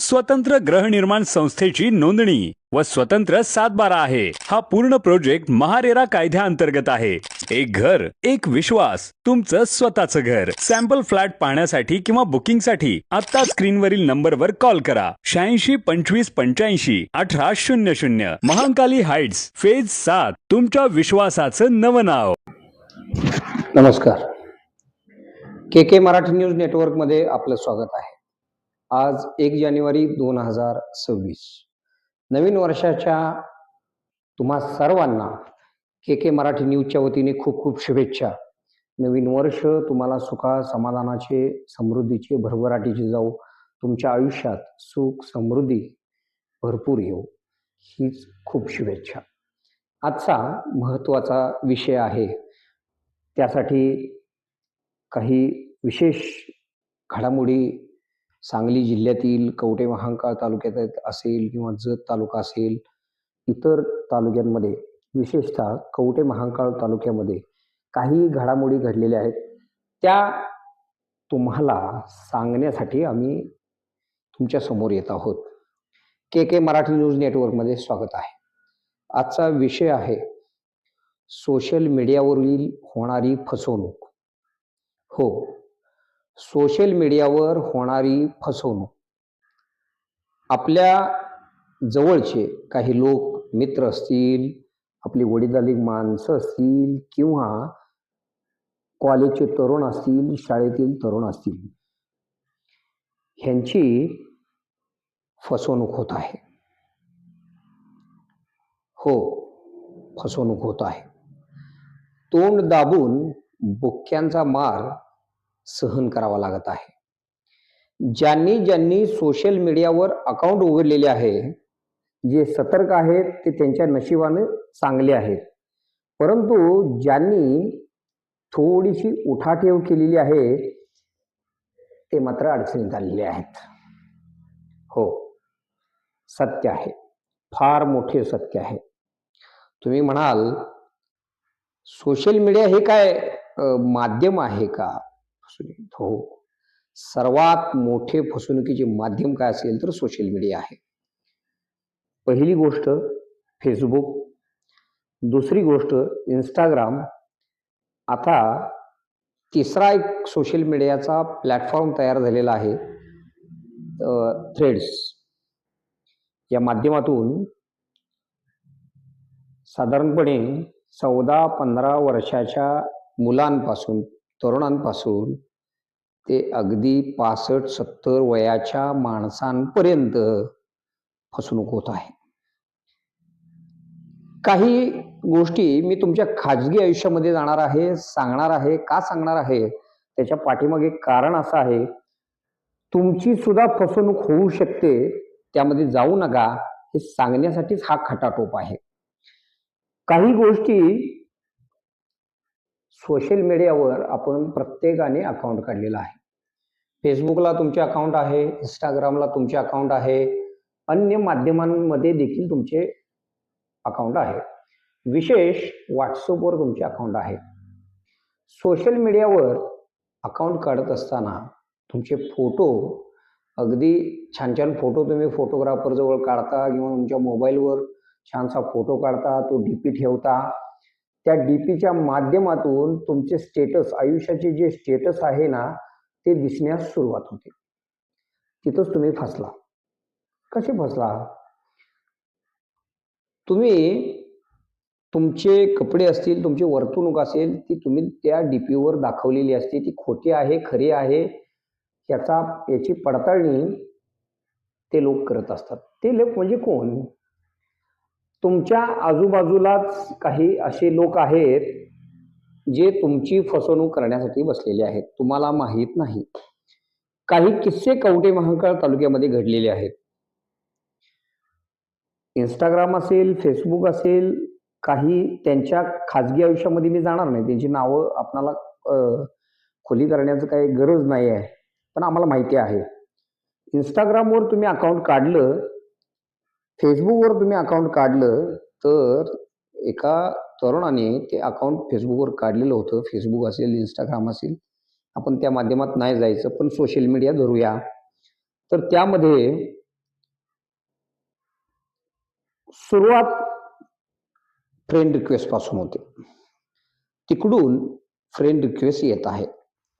स्वतंत्र गृहनिर्माण संस्थेची नोंदणी व स्वतंत्र सातबारा आहे. हा पूर्ण प्रोजेक्ट महारेरा कायद्याअंतर्गत आहे. एक घर एक विश्वास तुमचं स्वतःचं घर. सॅम्पल फ्लॅट पाहण्यासाठी किंवा बुकिंगसाठी आता स्क्रीनवरील नंबरवर कॉल करा. शहाऐंशी पंचवीस पंच्याऐंशी अठरा शून्य शून्य. महाकाली हाइट्स फेज सात तुमच्या विश्वासाचं नवं नाव. नमस्कार. के के मराठी न्यूज नेटवर्कमध्ये आपलं स्वागत आहे. आज एक जानेवारी दोन हजार सव्वीस. नवीन वर्षाच्या तुम्हा सर्वांना के के मराठी न्यूजच्या वतीने खूप खूप शुभेच्छा. नवीन वर्ष तुम्हाला सुखा समाधानाचे समृद्धीचे भरभराटीचे जाऊ तुमच्या आयुष्यात सुख समृद्धी भरपूर येऊ हीच खूप शुभेच्छा. आजचा महत्त्वाचा विषय आहे. त्यासाठी काही विशेष घडामोडी सांगली जिल्ह्यातील कवटे महांकाळ तालुक्यात असेल किंवा जत तालुका असेल इतर तालुक्यांमध्ये विशेषतः कवटे महांकाळ तालुक्यामध्ये काही घडामोडी घडलेल्या आहेत. त्या तुम्हाला सांगण्यासाठी आम्ही तुमच्यासमोर येत आहोत. के के मराठी न्यूज नेटवर्कमध्ये स्वागत आहे. आजचा विषय आहे सोशल मीडियावरील होणारी फसवणूक. हो सोशल मीडियावर होणारी फसवणूक. आपल्या जवळचे काही लोक मित्र असतील आपली वडीलधारी माणसं असतील किंवा कॉलेजचे तरुण असतील शाळेतील तरुण असतील ह्यांची फसवणूक होत आहे. हो फसवणूक होत आहे. तोंड दाबून बुक्क्यांचा मार सहन करावा लागत आहे. ज्यांनी ज्यांनी सोशल मीडियावर अकाउंट उघडलेले आहे जे सतर्क आहेत ते त्यांच्या नशिबाने चांगले आहेत. परंतु ज्यांनी थोडीशी उठाठेव केलेली आहे ते मात्र अडचणीत आलेले आहेत. हो. सत्य आहे. फार मोठे सत्य आहे. तुम्ही म्हणाल सोशल मीडिया हे काय माध्यम आहे का? फसवणूक हो. सर्वात मोठे फसवणुकीचे माध्यम काय असेल तर सोशल मीडिया आहे. पहिली गोष्ट फेसबुक दुसरी गोष्ट इंस्टाग्राम आता तिसरा एक सोशल मीडियाचा प्लॅटफॉर्म तयार झालेला आहे थ्रेड्स या माध्यमातून साधारणपणे चौदा पंधरा वर्षाच्या मुलांपासून तरुणांपासून ते अगदी पासष्ट सत्तर वयाच्या माणसांपर्यंत फसवणूक होत आहे. काही गोष्टी मी तुमच्या खाजगी आयुष्यामध्ये जाणार आहे सांगणार आहे का सांगणार आहे त्याच्या पाठीमागे कारण असं आहे. तुमची सुद्धा फसवणूक होऊ शकते त्यामध्ये जाऊ नका हे सांगण्यासाठीच हा खटाटोप आहे. काही गोष्टी सोशल मीडियावर आपण प्रत्येकाने अकाउंट काढलेलं आहे. फेसबुकला तुमचे अकाउंट आहे इंस्टाग्रामला तुमचे अकाउंट आहे अन्य माध्यमांमध्ये देखील तुमचे अकाउंट आहे. विशेष व्हॉट्सअपवर तुमचे अकाउंट आहे. सोशल मीडियावर अकाउंट काढत असताना तुमचे फोटो अगदी छान छान फोटो तुम्ही फोटोग्राफरजवळ काढता किंवा तुमच्या मोबाईलवर छानसा फोटो काढता तो डी पी ठेवता त्या डी पीच्या माध्यमातून तुमचे स्टेटस आयुष्याचे जे स्टेटस आहे ना ते दिसण्यास सुरुवात होते. तिथंच तुम्ही फसला. कसे फसला? तुम्ही तुमचे कपडे असतील तुमची वर्तणूक असेल ती तुम्ही त्या डी पीवर दाखवलेली असते. ती खोटी आहे खरी आहे याचा याची पडताळणी ते लोक करत असतात. ते लोक म्हणजे कोण? तुमच्या आजूबाजूलाच काही असे लोक आहेत जे तुमची फसवणूक करण्यासाठी बसलेले आहेत. तुम्हाला माहीत नाही. काही किस्से कवटे महांकाळ तालुक्यामध्ये घडलेले आहेत. इंस्टाग्राम असेल फेसबुक असेल काही त्यांच्या खाजगी आयुष्यामध्ये मी जाणार नाही. त्यांची नावं आपणाला खुली करण्याचं काही गरज नाही आहे. पण आम्हाला माहिती आहे. इंस्टाग्रामवर तुम्ही अकाउंट काढलं फेसबुकवर तुम्ही अकाउंट काढलं तर एका तरुणाने ते अकाउंट फेसबुकवर काढलेलं होतं. फेसबुक असेल इंस्टाग्राम असेल आपण त्या माध्यमात नाही जायचं पण सोशल मीडिया धरूया. तर त्यामध्ये सुरुवात फ्रेंड रिक्वेस्टपासून होते. तिकडून फ्रेंड रिक्वेस्ट येत आहे.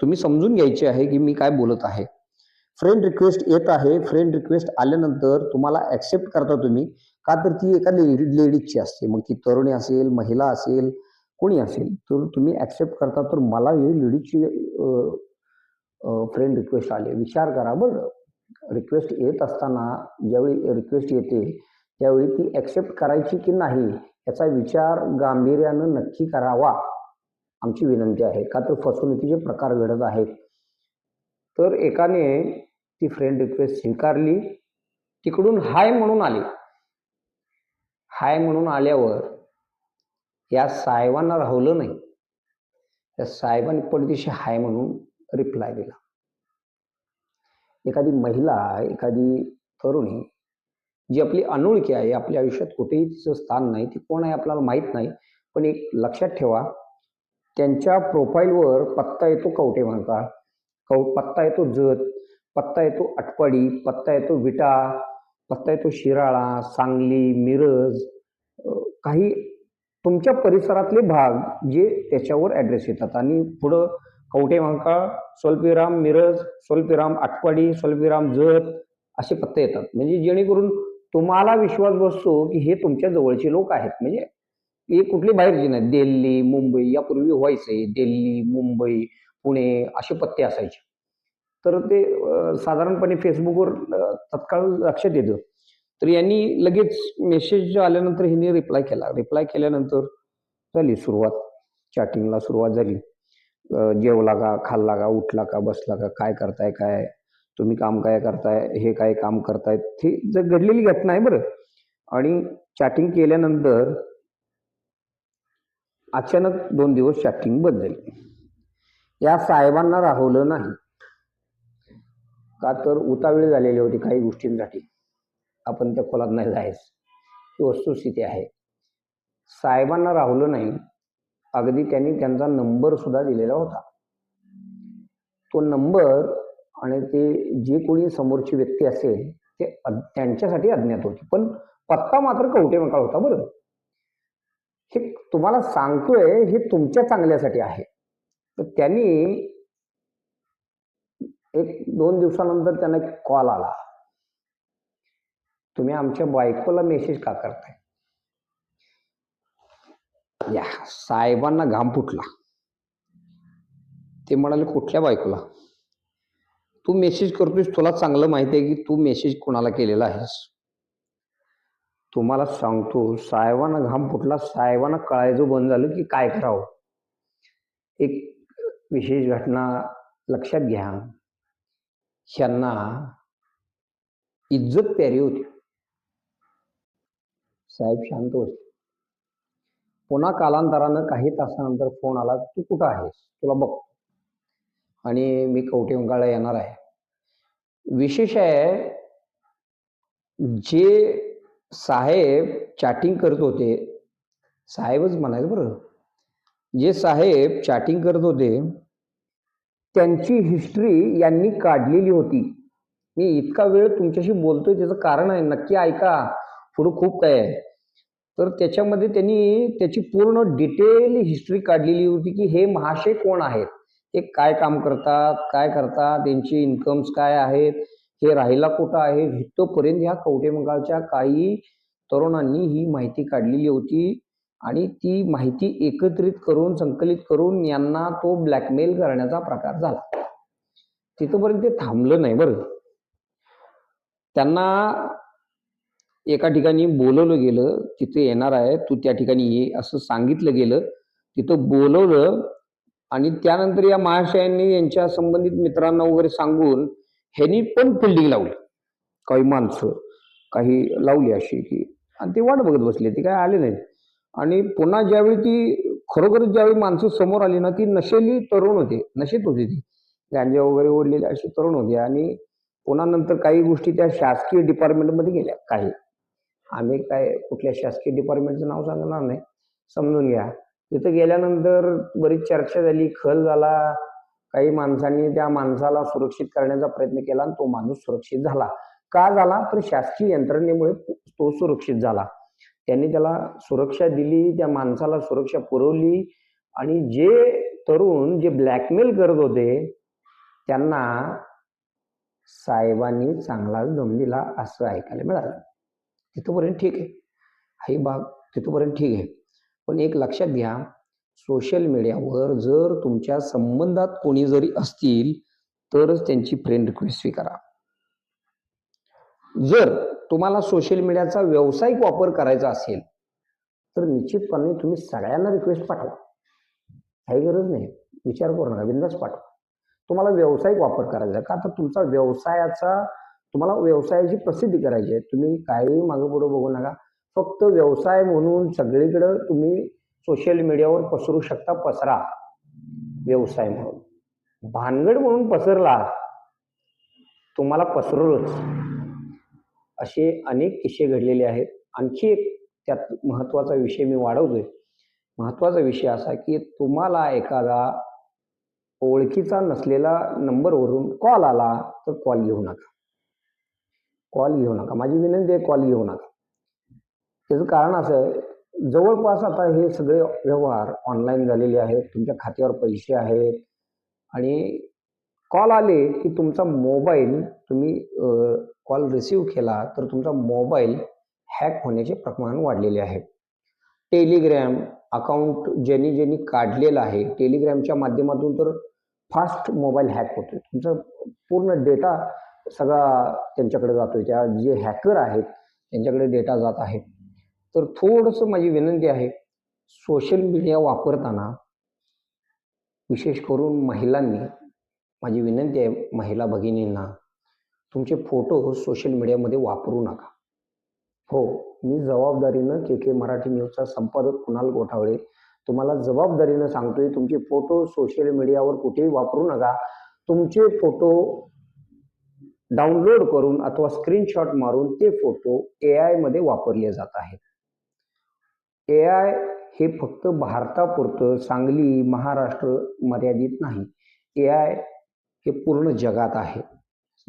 तुम्ही समजून घ्यायचे आहे की मी काय बोलत आहे. फ्रेंड रिक्वेस्ट येत आहे. फ्रेंड रिक्वेस्ट आल्यानंतर तुम्हाला ऍक्सेप्ट करता तुम्ही. का तर ती एका लेडी लेडीजची असते. मग ती तरुणी असेल महिला असेल कोणी असेल तर तुम्ही ऍक्सेप्ट करता. तर मला ही लेडीजची फ्रेंड रिक्वेस्ट आली. विचार करा बरं. रिक्वेस्ट येत असताना ज्यावेळी रिक्वेस्ट येते त्यावेळी ती ऍक्सेप्ट करायची की नाही याचा विचार गांभीर्यानं नक्की करावा. आमची विनंती आहे. का तर फसवणुकीचे प्रकार घडत आहेत. तर एकाने ती फ्रेंड रिक्वेस्ट स्वीकारली. तिकडून हाय म्हणून आली. हाय म्हणून आल्यावर या साहेबांना राहवलं नाही. त्या साहेबांनी पडदिशी हाय म्हणून रिप्लाय दिला. एखादी महिला एखादी तरुणी जी आपली अनोळखी आहे आपल्या आयुष्यात कुठेही तिचं स्थान नाही ती कोण आहे आपल्याला माहीत नाही पण एक लक्षात ठेवा त्यांच्या प्रोफाईलवर पत्ता येतो कवटे म्हणता कौ पत्ता येतो जत. पत्ता येतो आटपाडी पत्ता येतो विटा पत्ता येतो शिराळा सांगली मिरज काही तुमच्या परिसरातले भाग जे त्याच्यावर ॲड्रेस येतात. आणि पुढं कवटे महाकाळ स्वल्पविराम मिरज स्वल्पविराम आटपाडी स्वल्पविराम जत असे पत्ते येतात. म्हणजे जेणेकरून तुम्हाला विश्वास बसतो की हे तुमच्या जवळचे लोक आहेत. म्हणजे हे कुठली बाहेरचे नाही दिल्ली मुंबई यापूर्वी व्हायचे दिल्ली मुंबई पुणे असे पत्ते असायचे. तर ते साधारणपणे फेसबुकवर तत्काळ लक्षात येतं तर यांनी लगेच मेसेज आल्यानंतर हिने रिप्लाय केला. रिप्लाय केल्यानंतर झाली सुरुवात. चॅटिंगला सुरुवात झाली. जेवला का खाल्ला का उठला का बसला का काय करताय काय? तुम्ही काम काय करताय? हे काय काम करताय? हे जर घडलेली घटना आहे बरं. आणि चॅटिंग केल्यानंतर अचानक दोन दिवस चॅटिंग बंद झाली. या साहेबांना राहवलं नाही. का तर उतावीळ झालेली होती काही गोष्टींसाठी. आपण त्या खोलात नाही जायच. ही वस्तुस्थिती आहे. साहेबांना राहुलं नाही. अगदी त्यांनी त्यांचा नंबर सुद्धा दिलेला होता. तो नंबर आणि ते जे कोणी समोरची व्यक्ती असेल ते त्यांच्यासाठी अज्ञात होती. पण पत्ता मात्र कवटे मकाळ होता बरं. हे तुम्हाला सांगतोय हे तुमच्या चांगल्यासाठी आहे. तर त्यांनी एक दोन दिवसानंतर त्यांना एक कॉल आला. तुम्ही आमच्या बायकोला मेसेज का करताय? या साहेबांना घाम फुटला. ते म्हणाले कुठल्या बायकोला? तू मेसेज करतोयस तुला चांगलं माहिती आहे की तू मेसेज कोणाला केलेला आहेस? तुम्हाला सांगतो साहेबांना घाम फुटला. साहेबांना कळायचं बंद झालं की काय करावं. एक विशेष घटना लक्षात घ्या. ह्यांना इज्जत प्यारी होती. साहेब शांत होते पुन्हा कालांतरानं काही तासानंतर फोन आला तू कुठं आहेस? तुला बघतो. आणि मी कवटे उंगाळा येणार आहे. विशेष आहे जे साहेब चॅटिंग करत होते साहेबच म्हणायचं बरं. जे साहेब चॅटिंग करत होते त्यांची हिस्ट्री यांनी काढलेली होती. मी इतका वेळ तुमच्याशी बोलतोय त्याचं कारण आहे. नक्की ऐका. पुढं खूप काय आहे. तर त्याच्यामध्ये त्यांनी त्याची पूर्ण डिटेल हिस्ट्री काढलेली होती की हे महाशय कोण आहेत? ते काय काम करतात? काय करतात? त्यांची इन्कम्स काय आहेत? हे राहायला कुठं आहे? इथपर्यंत ह्या कवटेमंगाळच्या काही तरुणांनी ही माहिती काढलेली होती. आणि ती माहिती एकत्रित करून संकलित करून यांना तो ब्लॅकमेल करण्याचा प्रकार झाला. तिथपर्यंत ते थांबलं नाही बरं. त्यांना एका ठिकाणी बोलवलं गेलं तिथे येणार आहे तू त्या ठिकाणी ये असं सांगितलं गेलं. तिथं बोलवलं आणि त्यानंतर या महाशयांनी यांच्या संबंधित मित्रांना वगैरे सांगून ह्यांनी पण फिल्डिंग लावली. काही माणसं काही लावली अशी की आणि ते वाट बघत बसले ते काय आले नाही आणि पुन्हा ज्यावेळी ती खरोखरच ज्यावेळी माणसं समोर आली ना ती नशेली तरुण होते नशेत होती ती. गांजा वगैरे ओढलेली अशी तरुण होती आणि पुन्हा नंतर काही गोष्टी त्या शासकीय डिपार्टमेंटमध्ये गेल्या काही. आम्ही काय कुठल्या शासकीय डिपार्टमेंटचं नाव सांगणार नाही. समजून घ्या. तिथं गेल्यानंतर बरीच चर्चा झाली खल झाला. काही माणसांनी त्या माणसाला सुरक्षित करण्याचा प्रयत्न केला आणि तो माणूस सुरक्षित झाला. का झाला? तर शासकीय यंत्रणेमुळे तो सुरक्षित झाला. त्यांनी त्याला सुरक्षा दिली त्या माणसाला सुरक्षा पुरवली आणि जे तरुण जे ब्लॅकमेल करत होते त्यांना साहेबांनी चांगलाच दम दिला असं ऐकायला मिळालं. तिथंपर्यंत ठीक आहे. हाही भाग तिथंपर्यंत ठीक आहे. पण एक लक्षात घ्या सोशल मीडियावर जर तुमच्या संबंधात कोणी जरी असतील तरच त्यांची फ्रेंड रिक्वेस्ट स्वीकारा. जर तुम्हाला सोशल मीडियाचा व्यावसायिक वापर करायचा असेल तर निश्चितपणे तुम्ही सगळ्यांना रिक्वेस्ट पाठवा. काही गरज नाही. विचार करू नका बिंदास पाठवा. तुम्हाला व्यावसायिक वापर करायचा का? तर तुमचा व्यवसायाचा तुम्हाला व्यवसायाची प्रसिद्धी करायची आहे. तुम्ही काही मागं पुढं बघू नका. फक्त व्यवसाय म्हणून सगळीकडं तुम्ही सोशल मीडियावर पसरू शकता पसरा. व्यवसाय म्हणून. भानगड म्हणून पसरला तुम्हाला पसरलोच. असे अनेक किस्से घडलेले आहेत. आणखी एक त्यात महत्त्वाचा विषय मी वाढवतोय. महत्त्वाचा विषय असा की तुम्हाला एखादा ओळखीचा नसलेला नंबरवरून कॉल आला तर कॉल घेऊ नका. कॉल घेऊ नका. माझी विनंती आहे कॉल घेऊ नका. त्याचं कारण असं आहे जवळपास आता हे सगळे व्यवहार ऑनलाईन झालेले आहेत. तुमच्या खात्यावर पैसे आहेत. आणि कॉल आले की तुमचा मोबाईल तुम्ही कॉल रिसीव केला तर तुमचा मोबाईल हॅक होण्याचे प्रमाण वाढलेले आहे. टेलिग्रॅम अकाउंट ज्यांनी ज्यांनी काढलेलं आहे टेलिग्रॅमच्या माध्यमातून तर फास्ट मोबाईल हॅक होतो तुमचा पूर्ण डेटा सगळा त्यांच्याकडे जातोय. त्या जे हॅकर आहेत त्यांच्याकडे डेटा जात आहे. तर थोडंसं माझी विनंती आहे सोशल मीडिया वापरताना विशेष करून महिलांनी माझी विनंती आहे महिला भगिनींना तुमचे फोटो सोशल मीडियामध्ये वापरू नका. हो मी जबाबदारीनं के के मराठी न्यूजचा संपादक कुणाल गोठावळे तुम्हाला जबाबदारीनं सांगतोय तुमचे फोटो सोशल मीडियावर कुठेही वापरू नका. तुमचे फोटो डाउनलोड करून अथवा स्क्रीनशॉट मारून ते फोटो ए आयमध्ये वापरले जात आहेत. ए आय हे फक्त भारतापुरतं सांगली महाराष्ट्र मर्यादित नाही. ए आय हे पूर्ण जगात आहे.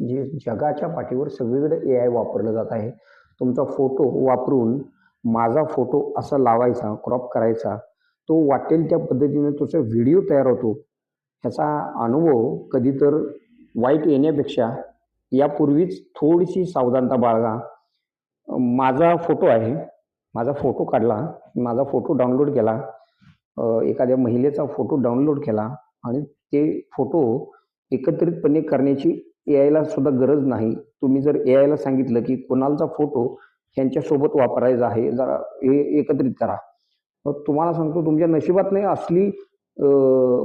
जे जगाच्या पाठीवर सगळीकडे ए आय वापरलं जात आहे तुमचा फोटो वापरून माझा फोटो असा लावायचा क्रॉप करायचा तो वाटेल त्या पद्धतीने तुझा व्हिडिओ तयार होतो. ह्याचा अनुभव कधी तर वाईट येण्यापेक्षा यापूर्वीच थोडीशी सावधानता बाळगा. माझा फोटो आहे माझा फोटो काढला माझा फोटो डाउनलोड केला एखाद्या महिलेचा फोटो डाउनलोड केला आणि ते फोटो एकत्रितपणे करण्याची ए आयला सुद्धा गरज नाही. तुम्ही जर ए आयला सांगितलं की कोणालचा फोटो ह्यांच्यासोबत वापरायचा आहे जरा हे एकत्रित करा. मग तुम्हाला सांगतो तुमच्या नशिबात नाही असली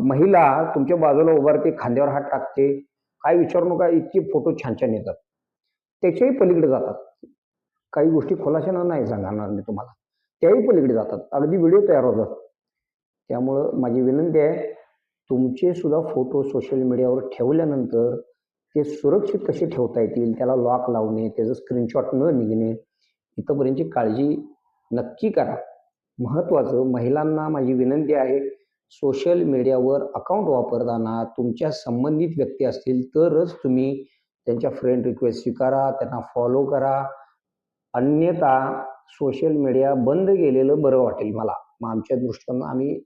महिला तुमच्या बाजूला उभारते खांद्यावर हात टाकते काय विचारू नका इतके फोटो छान छान येतात. त्याच्याही पलीकडे जातात. काही गोष्टी खोलाशानं नाही सांगणार मी तुम्हाला. त्याही पलीकडे जातात. अगदी व्हिडिओ तयार होतात. त्यामुळं माझी विनंती आहे तुमचे सुद्धा फोटो सोशल मीडियावर ठेवल्यानंतर ते सुरक्षित कसे ठेवता येतील त्याला लॉक लावणे त्याचं स्क्रीनशॉट न निघणे इथंपर्यंतची काळजी नक्की करा. महत्त्वाचं महिलांना माझी विनंती आहे सोशल मीडियावर अकाउंट वापरताना तुमच्या संबंधित व्यक्ती असतील तरच तुम्ही त्यांच्या फ्रेंड रिक्वेस्ट स्वीकारा त्यांना फॉलो करा. अन्यथा सोशल मीडिया बंद केलेलं बरं वाटेल मला. मग आमच्या दृष्टीनं आम्ही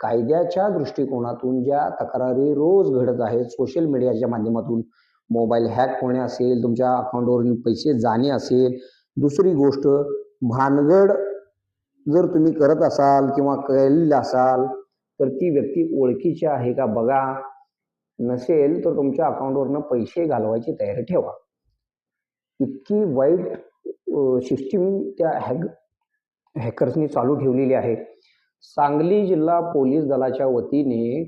कायद्याच्या दृष्टिकोनातून ज्या तक्रारी रोज घडत आहेत सोशल मीडियाच्या माध्यमातून मोबाईल हॅक होणे असेल तुमच्या अकाउंटवरून पैसे जाणे असेल दुसरी गोष्ट भानगड जर तुम्ही करत असाल किंवा केलेली असाल तर ती व्यक्ती ओळखीची आहे का बघा. नसेल तर तुमच्या अकाउंटवरनं पैसे घालवायची तयारी ठेवा. इतकी वाईट सिस्टीम त्या हॅक हॅकर्सनी चालू ठेवलेली आहे. सांगली जिल्हा पोलीस दलाच्या वतीने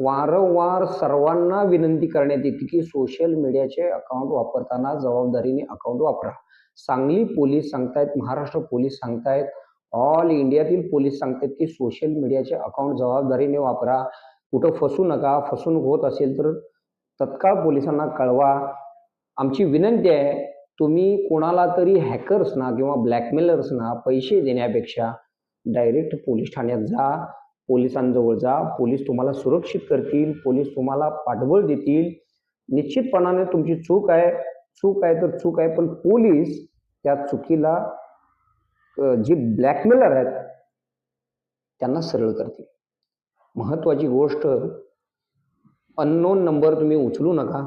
वारंवार सर्वांना विनंती करण्यात येते की सोशल मीडियाचे अकाउंट वापरताना जबाबदारीने अकाउंट वापरा. सांगली पोलीस सांगतायत महाराष्ट्र पोलीस सांगतायत ऑल इंडियातील पोलीस सांगतायत की सोशल मीडियाचे अकाउंट जबाबदारीने वापरा. कुठं फसू नका फसवणूक होत असेल तर तत्काळ पोलिसांना कळवा. आमची विनंती आहे तुम्ही कोणाला तरी हॅकर्सना किंवा ब्लॅकमेलर्सना पैसे देण्यापेक्षा डायरेक्ट पोलीस ठाण्यात जा. पोलिसांजवळ जा पोलीस तुम्हाला सुरक्षित करतील पोलीस तुम्हाला पाठबळ देतील. निश्चितपणाने तुमची चूक आहे. चूक आहे तर चूक आहे पण पोलीस त्या चुकीला जी ब्लॅकमेलर आहेत त्यांना सरळ करतील. महत्त्वाची गोष्ट अननोन नंबर तुम्ही उचलू नका.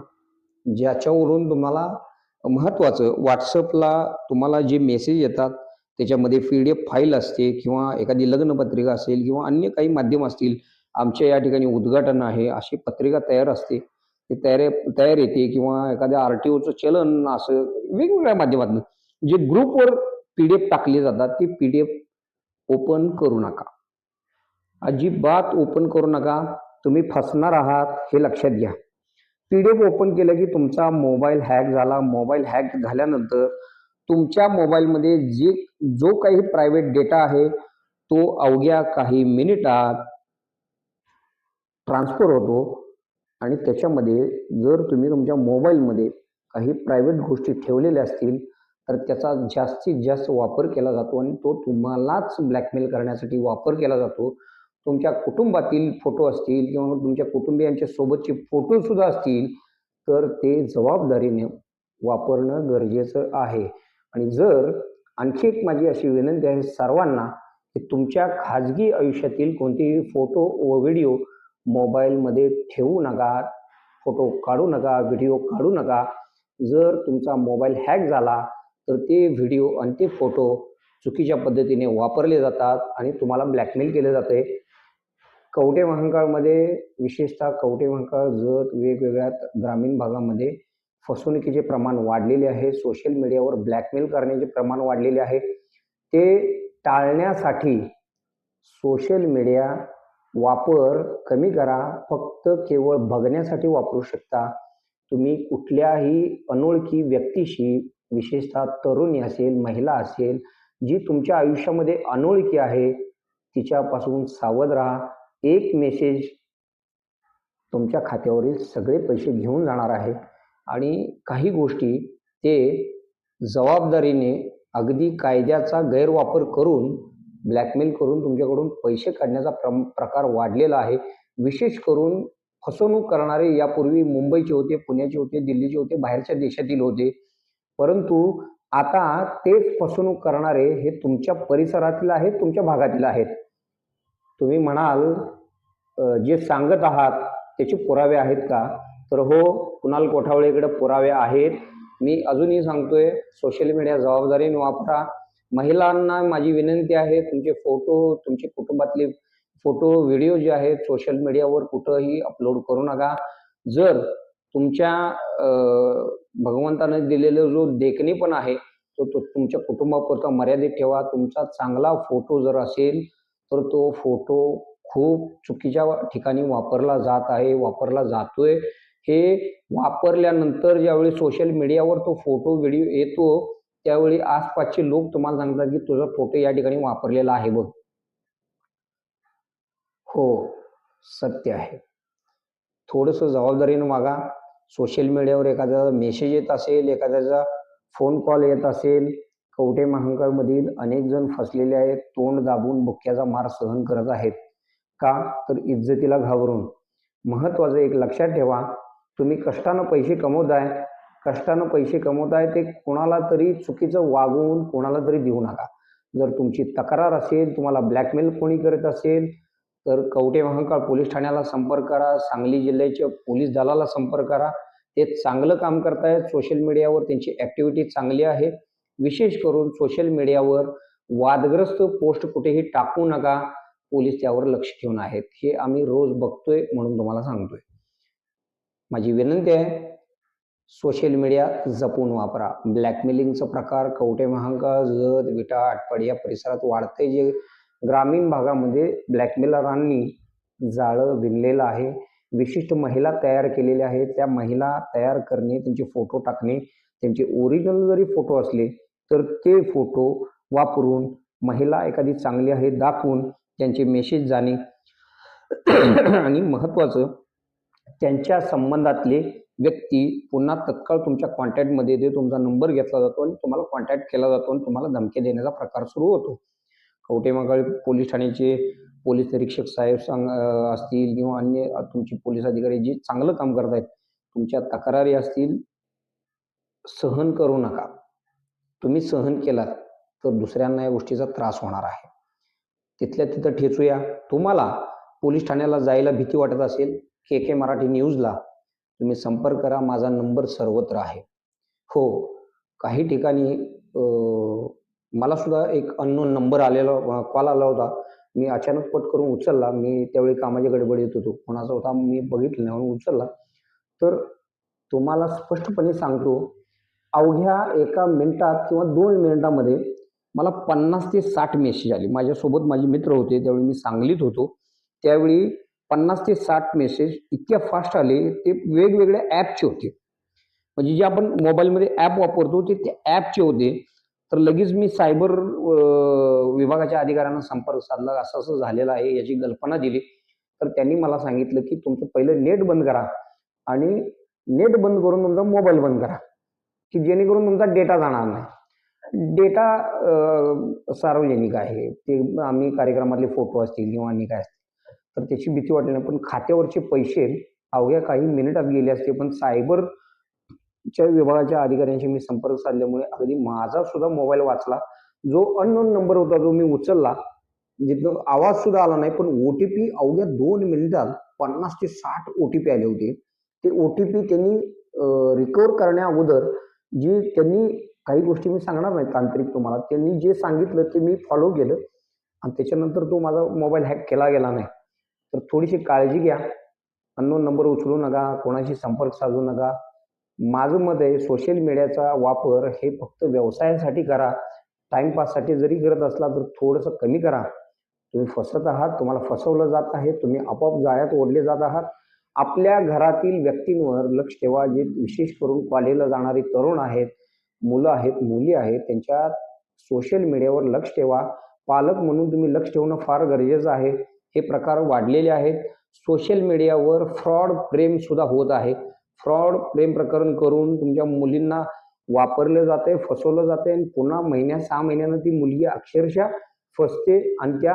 ज्याच्यावरून तुम्हाला महत्त्वाचं व्हॉट्सअपला तुम्हाला जे मेसेज येतात त्याच्यामध्ये पी डी एफ फाईल असते किंवा एखादी लग्नपत्रिका असेल किंवा अन्य काही माध्यम असतील आमच्या या ठिकाणी उद्घाटन आहे अशी पत्रिका तयार असते. ते तयार तयार येते किंवा एखाद्या आर टी ओचं चलन असं वेगवेगळ्या माध्यमातून जे ग्रुपवर पी डी एफ टाकले जातात ते पी डी एफ ओपन करू नका. अजिबात ओपन करू नका. तुम्ही फसणार आहात हे लक्षात घ्या. पी डी एफ ओपन केलं की तुमचा मोबाईल हॅक झाला. मोबाईल हॅक झाल्यानंतर तुमच्या मोबाईलमध्ये जे जो काही प्रायव्हेट डेटा आहे तो अवघ्या काही मिनिटात ट्रान्सफर होतो. आणि त्याच्यामध्ये जर तुम्ही तुमच्या मोबाईलमध्ये काही प्रायव्हेट गोष्टी ठेवलेल्या असतील तर त्याचा जास्तीत जास्त वापर केला जातो आणि तो तुम्हालाच ब्लॅकमेल करण्यासाठी वापर केला जातो. तुमच्या कुटुंबातील फोटो असतील किंवा तुमच्या कुटुंबियांच्या सोबतचे फोटोसुद्धा असतील तर ते जबाबदारीने वापरणं गरजेचं आहे. आणि जर आणखी एक माझी अशी विनंती आहे सर्वांना की तुमच्या खाजगी आयुष्यातील कोणतेही फोटो व व्हिडिओ मोबाईलमध्ये ठेवू नका फोटो काढू नका व्हिडिओ काढू नका. जर तुमचा मोबाईल हॅक झाला तर ते व्हिडिओ आणि ते फोटो चुकीच्या पद्धतीने वापरले जातात आणि तुम्हाला ब्लॅकमेल केले जाते. कवटे महंकाळमध्ये विशेषतः कवटे महंकाळ जत वेगवेगळ्या ग्रामीण भागामध्ये फसवणुकीचे प्रमाण वाढलेले आहे. सोशल मीडियावर ब्लॅकमेल करण्याचे प्रमाण वाढलेले आहे. ते टाळण्यासाठी सोशल मीडिया वापर कमी करा. फक्त केवळ बघण्यासाठी वापरू शकता. तुम्ही कुठल्याही अनोळखी व्यक्तीशी विशेषतः तरुणी असेल महिला असेल जी तुमच्या आयुष्यामध्ये अनोळखी आहे तिच्यापासून सावध राहा. एक मेसेज तुमच्या खात्यावरील सगळे पैसे घेऊन जाणार आहे. आणि काही गोष्टी ते जबाबदारीने अगदी कायद्याचा गैरवापर करून ब्लॅकमेल करून तुमच्याकडून पैसे काढण्याचा प्रम प्रकार वाढलेला आहे. विशेष करून फसवणूक करणारे यापूर्वी मुंबईचे होते पुण्याचे होते दिल्लीचे होते बाहेरच्या देशातील होते. परंतु आता तेच फसवणूक करणारे हे तुमच्या परिसरातील आहेत तुमच्या भागातील आहेत. तुम्ही म्हणाल जे सांगत आहात त्याचे पुरावे आहेत का? तर हो कुणाल कोठावळेकडे पुरावे आहेत. मी अजूनही सांगतोय सोशल मीडिया जबाबदारीने वापरा. महिलांना माझी विनंती आहे तुमचे फोटो तुमचे कुटुंबातले फोटो व्हिडिओ जे आहेत सोशल मीडियावर कुठंही अपलोड करू नका. जर तुमच्या भगवंताने दिलेला जो देखणी पण आहे तो तो तुमच्या कुटुंबापुरता मर्यादित ठेवा. तुमचा चांगला फोटो जर असेल तर तो फोटो खूप चुकीच्या ठिकाणी वापरला जात आहे वापरला जातोय. हे वापरल्यानंतर ज्यावेळी सोशल मीडियावर तो फोटो व्हिडिओ येतो त्यावेळी आसपासचे लोक तुम्हाला सांगतात की तुझा फोटो या ठिकाणी वापरलेला आहे बघ. हो सत्य आहे. थोडंसं जबाबदारीनं मागा सोशल मीडियावर एखाद्याचा मेसेज येत असेल एखाद्याचा फोन कॉल येत असेल कवठे महांकाळमधील अनेक जण फसलेले आहेत तोंड दाबून बुक्क्याचा मार सहन करत आहेत. का? तर इज्जतीला घाबरून. महत्वाचं एक लक्षात ठेवा तुम्ही कष्टानं पैसे कमवताय कष्टानं पैसे कमवताय ते कोणाला तरी चुकीचं वागवून कोणाला तरी देऊ नका. जर तुमची तक्रार असेल तुम्हाला ब्लॅकमेल कोणी करत असेल तर कवटे महाकाळ पोलीस ठाण्याला संपर्क करा सांगली जिल्ह्याच्या पोलीस दलाला संपर्क करा. ते चांगलं काम करतायत सोशल मीडियावर त्यांची ॲक्टिव्हिटी चांगली आहे. विशेष करून सोशल मीडियावर वादग्रस्त पोस्ट कुठेही टाकू नका पोलीस त्यावर लक्ष ठेवून आहेत. हे आम्ही रोज बघतोय म्हणून तुम्हाला सांगतोय. माझी विनंती आहे सोशल मीडिया जपून वापरा. ब्लॅकमेलिंगचा प्रकार कवटे महांकाळ जत विटा आटपाड या परिसरात वाढते जे ग्रामीण भागामध्ये ब्लॅकमेलरांनी जाळं विणलेलं आहे. विशिष्ट महिला तयार केलेल्या आहेत. त्या महिला तयार करणे त्यांचे फोटो टाकणे त्यांचे ओरिजिनल जरी फोटो असले तर ते फोटो वापरून महिला एखादी चांगली आहे दाखवून त्यांचे मेसेज जाणे. आणि महत्त्वाचं त्यांच्या संबंधातले व्यक्ती पुन्हा तत्काळ तुमच्या कॉन्टॅक्टमध्ये येते तुमचा नंबर घेतला जातो आणि तुम्हाला कॉन्टॅक्ट केला जातो आणि तुम्हाला धमकी देण्याचा प्रकार सुरू होतो. कवटेमहाकाळ पोलीस ठाण्याचे पोलीस निरीक्षक साहेब सांग असतील किंवा अन्य तुमचे पोलीस अधिकारी जे चांगलं काम करत आहेत तुमच्या तक्रारी असतील सहन करू नका. तुम्ही सहन केलात तर दुसऱ्यांना या गोष्टीचा त्रास होणार आहे. तिथल्या तिथं ठेचूया. तुम्हाला पोलीस ठाण्याला जायला भीती वाटत असेल के के मराठी न्यूजला तुम्ही संपर्क करा. माझा नंबर सर्वत्र आहे. हो काही ठिकाणी मला सुद्धा एक अननोन नंबर आलेला कॉल आला होता. मी अचानक पट करून उचलला. मी त्यावेळी कामाच्या गडबडीत होतो. कोणाचा होता मी बघितलं नाही म्हणून उचलला. तर तुम्हाला स्पष्टपणे सांगतो अवघ्या एका मिनिटात किंवा दोन मिनिटामध्ये मला पन्नास ते साठ मेसेज आले. माझ्यासोबत माझे मित्र होते त्यावेळी मी सांगलीत होतो. त्यावेळी पन्नास ते साठ मेसेज इतक्या फास्ट आले ते वेगवेगळ्या ॲपचे होते. म्हणजे जे आपण मोबाईलमध्ये ॲप वापरतो ते त्या ॲपचे होते. तर लगेच मी सायबर विभागाच्या अधिकाऱ्यांना संपर्क साधला असं असं झालेलं आहे याची कल्पना दिली. तर त्यांनी मला सांगितलं की तुमचं पहिलं नेट बंद करा आणि नेट बंद करून तुमचा मोबाईल बंद करा की जेणेकरून तुमचा डेटा जाणार नाही. डेटा सार्वजनिक आहे. ते आम्ही कार्यक्रमातले फोटो असतील किंवा आणि काय असतील. तर त्याची भीती वाटली नाही. पण खात्यावरचे पैसे अवघ्या काही मिनिटात गेले असते. पण सायबर च्या विभागाच्या अधिकाऱ्यांशी मी संपर्क साधल्यामुळे अगदी माझा सुद्धा मोबाईल वाचला. जो अननोन नंबर होता जो मी उचलला जिथं आवाज सुद्धा आला नाही पण ओ टी पी अवघ्या दोन मिनिटात पन्नास ते साठ ओ टी पी आले होते. ते ओ टी पी त्यांनी रिकवर करण्या अगोदर जी त्यांनी काही गोष्टी मी सांगणार नाही तांत्रिक तुम्हाला. त्यांनी जे सांगितलं ते मी फॉलो केलं. आणि त्याच्यानंतर तो माझा मोबाईल हॅक केला गेला नाही. तर थोडीशी काळजी घ्या. अननोन नंबर उचलू नका कोणाशी संपर्क साधू नका. माझं मत आहे सोशल मीडियाचा वापर हे फक्त व्यवसायासाठी करा. टाइमपाससाठी जरी करत असला तर थोडंसं कमी करा. तुम्ही फसत आहात तुम्हाला फसवलं जात आहे तुम्ही आपोआप जाळ्यात ओढले जात आहात. आपल्या घरातील व्यक्तींवर लक्ष ठेवा. जे विशेष करून कॉलेजला जाणारी तरुण आहेत मुलं आहेत मुली आहेत त्यांच्या सोशल मीडियावर लक्ष ठेवा. पालक म्हणून तुम्ही लक्ष ठेवणं फार गरजेचं आहे. हे प्रकार वाढलेले आहेत. सोशल मीडियावर फ्रॉड प्रेम सुद्धा होत आहे. फ्रॉड प्रेम प्रकरण करून तुमच्या मुलींना वापरलं जाते फसवलं जाते आणि पुन्हा महिन्या सहा महिन्यानं ती मुलगी अक्षरशः फसते आणि त्या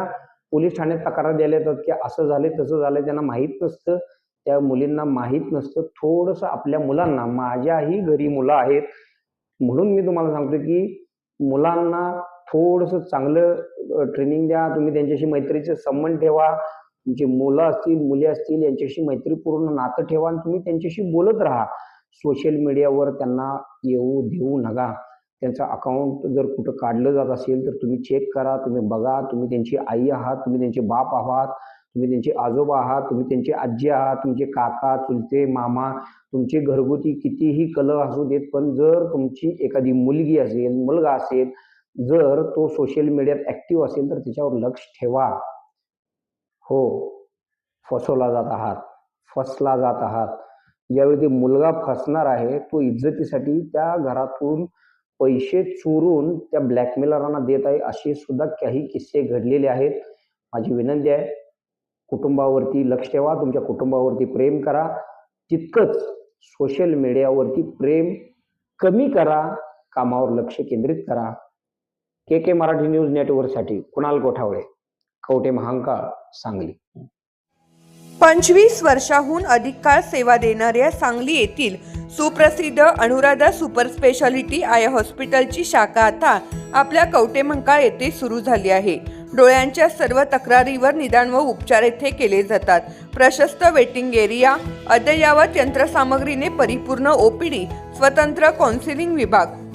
पोलीस ठाण्यात तक्रार द्यायला येतात की असं झाले तसं झालं त्यांना माहीत नसतं. त्या मुलींना माहीत नसतं. थोडंसं आपल्या मुलांना माझ्याही घरी मुलं आहेत. म्हणून मी तुम्हाला सांगतो की मुलांना थोडंसं चांगलं ट्रेनिंग द्या. तुम्ही त्यांच्याशी मैत्रीचे संबंध ठेवा. तुमची मुलं असतील मुली असतील यांच्याशी मैत्रीपूर्ण नातं ठेवा आणि तुम्ही त्यांच्याशी बोलत राहा. सोशल मीडियावर त्यांना येऊ देऊ नका. त्यांचं अकाउंट जर कुठं काढलं जात असेल तर तुम्ही चेक करा. तुम्ही बघा. तुम्ही त्यांची आई आहात. तुम्ही त्यांचे बाप आहात. तुम्ही त्यांचे आजोबा आहात. तुम्ही त्यांचे आजी आहात. तुमचे काका चुलते मामा तुमचे घरगुती कितीही कलह असू देत पण जर तुमची एखादी मुलगी असेल मुलगा असेल जर तो सोशल मीडियात ॲक्टिव्ह असेल तर त्याच्यावर लक्ष ठेवा. हो. फसवला जात आहात. फसला जात आहात. ज्यावेळी ते मुलगा फसणार आहे तो इज्जतीसाठी त्या घरातून पैसे चोरून त्या ब्लॅकमेलरांना देत आहे असे सुद्धा काही किस्से घडलेले आहेत. माझी विनंती आहे कुटुंबावरती लक्ष ठेवा तुमच्या कुटुंबावरती प्रेम करा. तितकंच सोशल मीडियावरती प्रेम कमी करा कामावर लक्ष केंद्रित करा. के के मराठी न्यूज नेटवर्कसाठी कुणाल कोठावळे कवटे महांकाळ सांगली. पंचवीस वर्षाहून अधिक काळ सेवा देणाऱ्या सांगली येथील सुप्रसिद्ध अनुराधा सुपर स्पेशालिटी आय हॉस्पिटलची शाखा आता आपल्या कवटेमंकाळ येथे सुरू झाली आहे. डोळ्यांच्या सर्व तक्रारीवर निदान व उपचार येथे केले जातात. प्रशस्त वेटिंग एरिया अद्ययावत यंत्रसामग्रीने परिपूर्ण ओपीडी स्वतंत्र काउन्सिलिंग विभाग